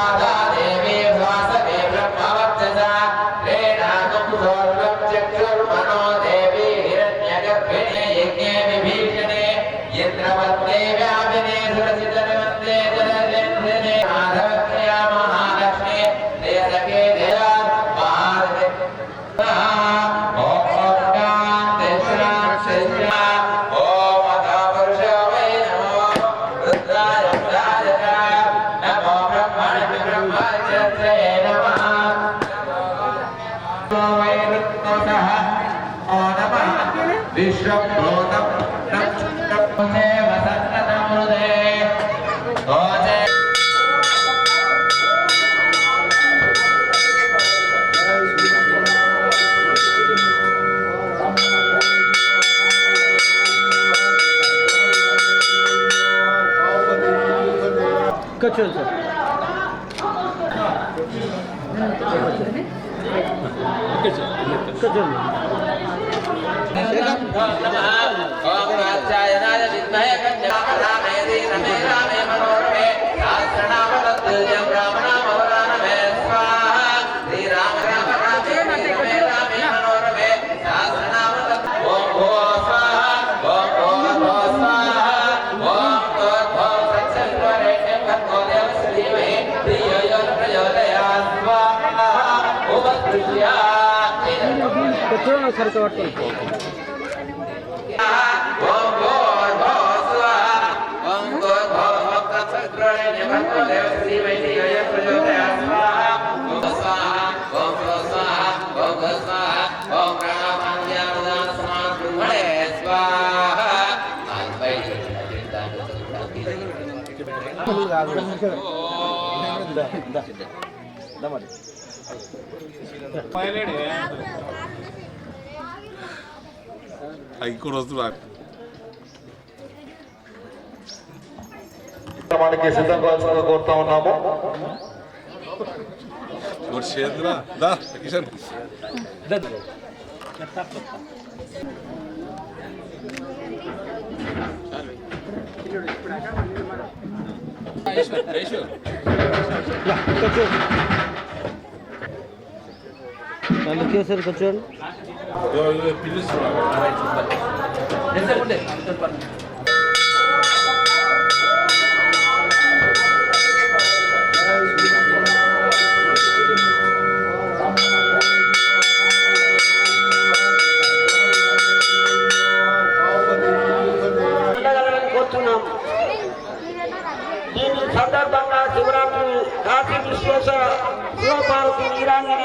para Kaçıyoruz. రామేది రమే రామే మనోరమే శాస్త్రనామ చూడండి సరిగ్గా పట్టుకోండి दा दा दा दा 자기 걸어서 మనకి సిద్ధంగా కోరుతా ఉన్నాము కిషన్ రేషు రేషు వాళ్ళు వచ్చేసరికి వచ్చాడు సందర్భంగా శివరాత్రి కాశీ విశ్వేశ్వర శివపార్వతి వీరాంగణ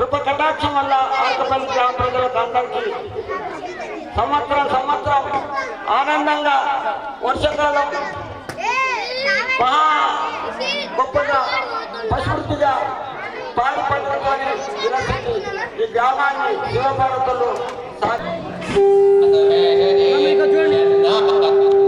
కృప కటాక్షం వల్ల ఆకపల్లి గ్రామ ప్రజలకు అందరికీ సంవత్సరం సంవత్సరం ఆనందంగా వర్షకాలం మహా గొప్పగా పశువృద్ధిగా పాడి పంటలతోనే ఈ గ్రామాన్ని శివభారతులు సాగి చూడండి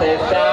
Tchau. Tá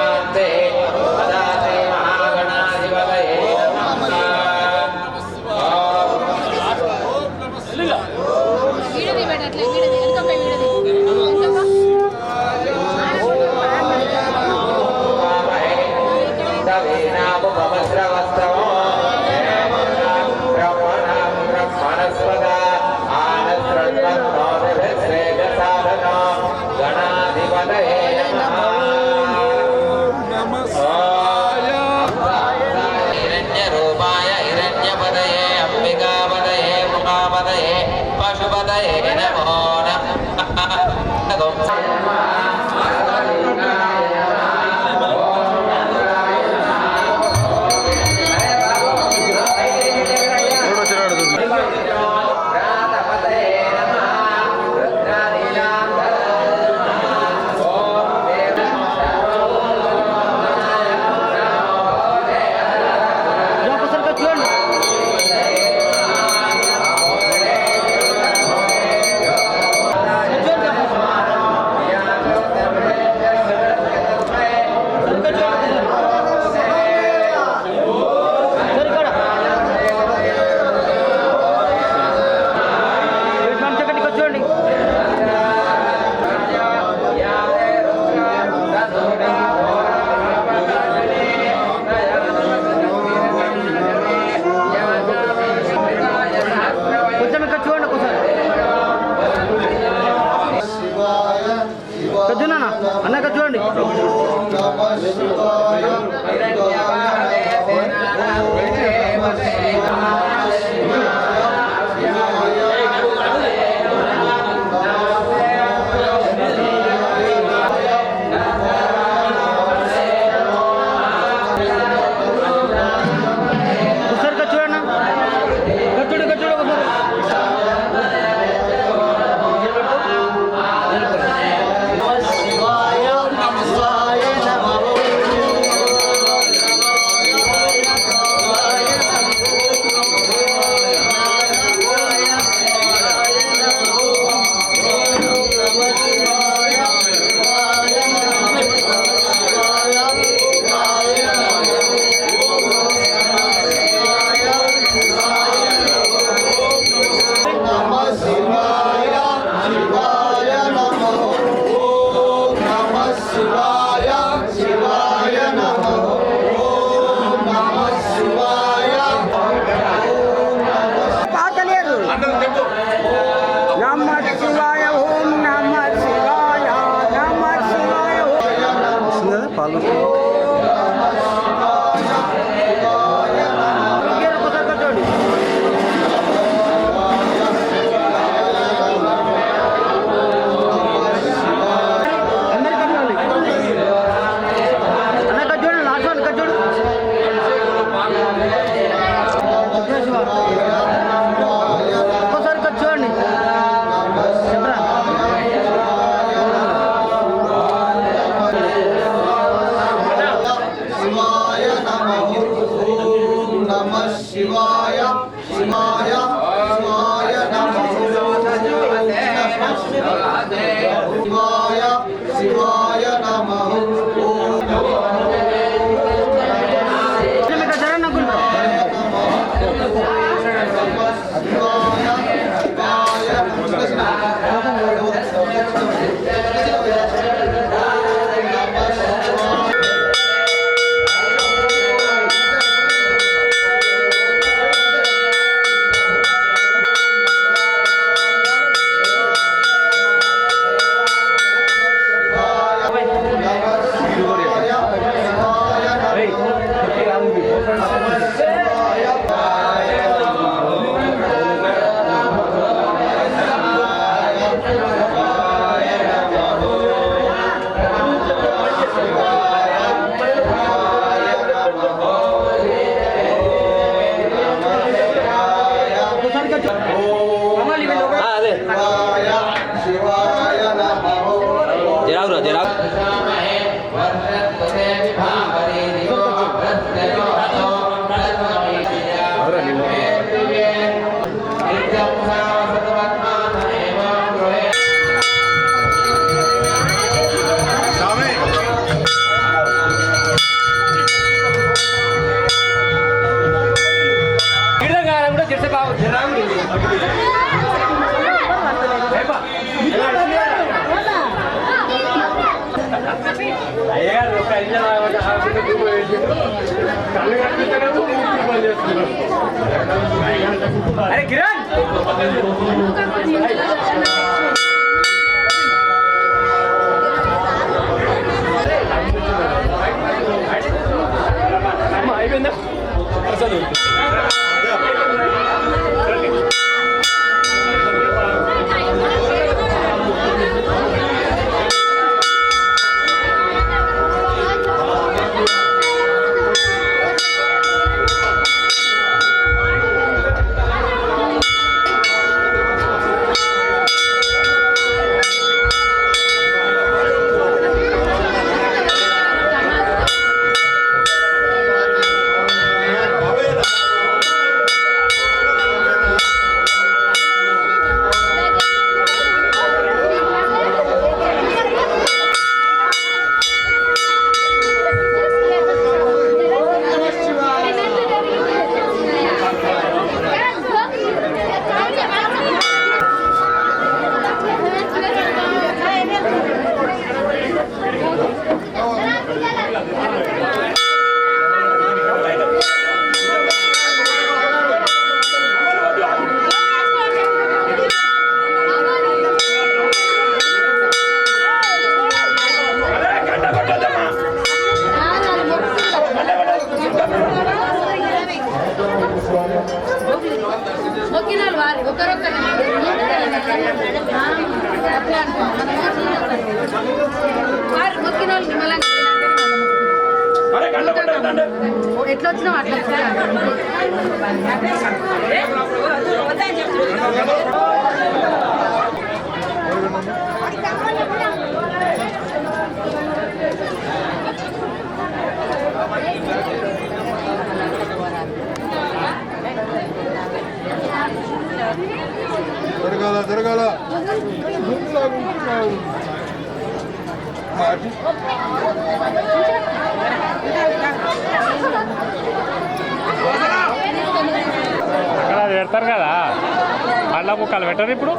Amen. బాబు జనాలు అయ్యగారు ఒక ఐదు కళ్ళు కనిపిస్తున్నాము అరే కిరణ్! అయిపోయిందా అసలు এটারে পুরো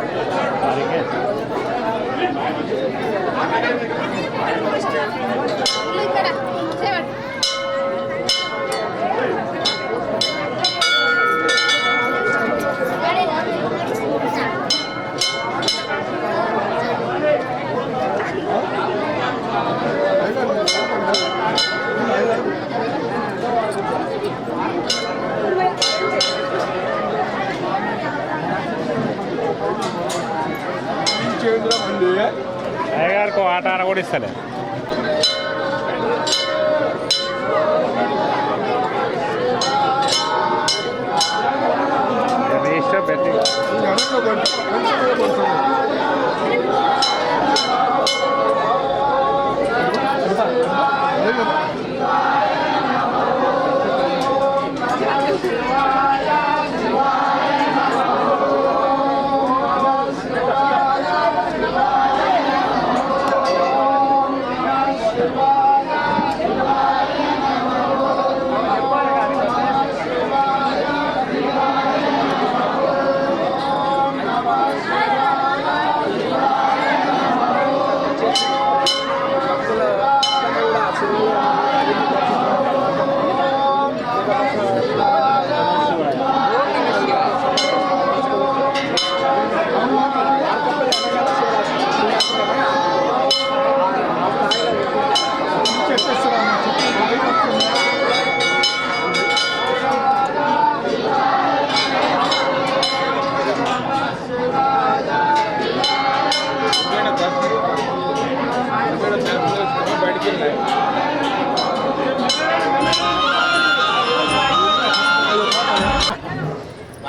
Thank you. అయ్యగారికి ఆట ఆడ కూడా ఇస్తలే. పెట్టి.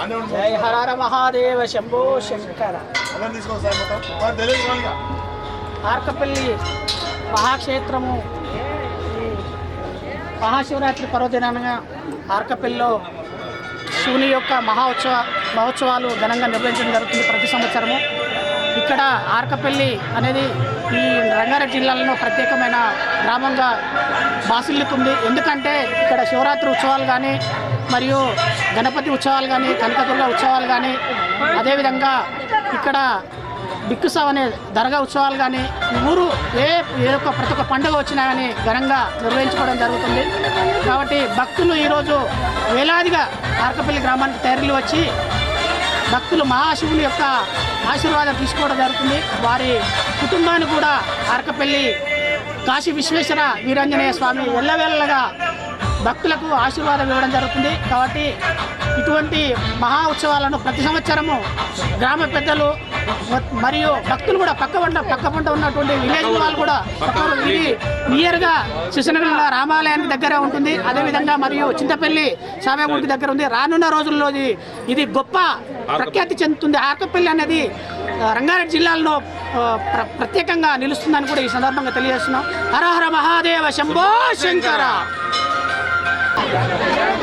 జై హర మహాదేవ శంభో శంకర. ఆర్కపల్లి మహాక్షేత్రము. మహాశివరాత్రి పర్వదినంగా ఆర్కపల్లిలో శివుని యొక్క మహా ఉత్సవ మహోత్సవాలు ఘనంగా నిర్వహించడం జరుగుతుంది ప్రతి సంవత్సరము. ఇక్కడ ఆర్కపల్లి అనేది ఈ రంగారెడ్డి జిల్లాలో ప్రత్యేకమైన గ్రామంగా బాసిల్లుతుంది ఎందుకంటే ఇక్కడ శివరాత్రి ఉత్సవాలు కానీ మరియు గణపతి ఉత్సవాలు కానీ కనకదుర్గ ఉత్సవాలు కానీ అదేవిధంగా ఇక్కడ బిక్కుసావ్ అనే దర్గా ఉత్సవాలు కానీ ఊరు ఏ ఏ ఒక్క ప్రతి ఒక్క పండుగ వచ్చినా కానీ ఘనంగా నిర్వహించుకోవడం జరుగుతుంది. కాబట్టి భక్తులు ఈరోజు వేలాదిగా ఆర్కపల్లి గ్రామానికి తరలి వచ్చి భక్తులు మహాశివుని యొక్క ఆశీర్వాదం తీసుకోవడం జరుగుతుంది. వారి కుటుంబాన్ని కూడా అరకపల్లి కాశీ విశ్వేశ్వర వీరాంజనేయ స్వామి వెళ్ళవెళ్ళగా భక్తులకు ఆశీర్వాదం ఇవ్వడం జరుగుతుంది. కాబట్టి ఇటువంటి మహా ఉత్సవాలను ప్రతి సంవత్సరము గ్రామ పెద్దలు మరియు భక్తులు కూడా పక్క పంట పక్క పంట ఉన్నటువంటి విలేజ్ వాళ్ళు కూడా ఇది నియర్గా శిశునగర్ రామాలయానికి దగ్గర ఉంటుంది. అదేవిధంగా మరియు చింతపల్లి సామేగుడికి దగ్గర ఉంది. రానున్న రోజుల్లో ఇది- ఇది గొప్ప ప్రఖ్యాతి చెందుతుంది. ఆకపల్లి అనేది రంగారెడ్డి జిల్లాలో ప్రత్యేకంగా నిలుస్తుందని కూడా ఈ సందర్భంగా తెలియజేస్తున్నాం. హర హర మహాదేవ శంభో శంకర. Yeah.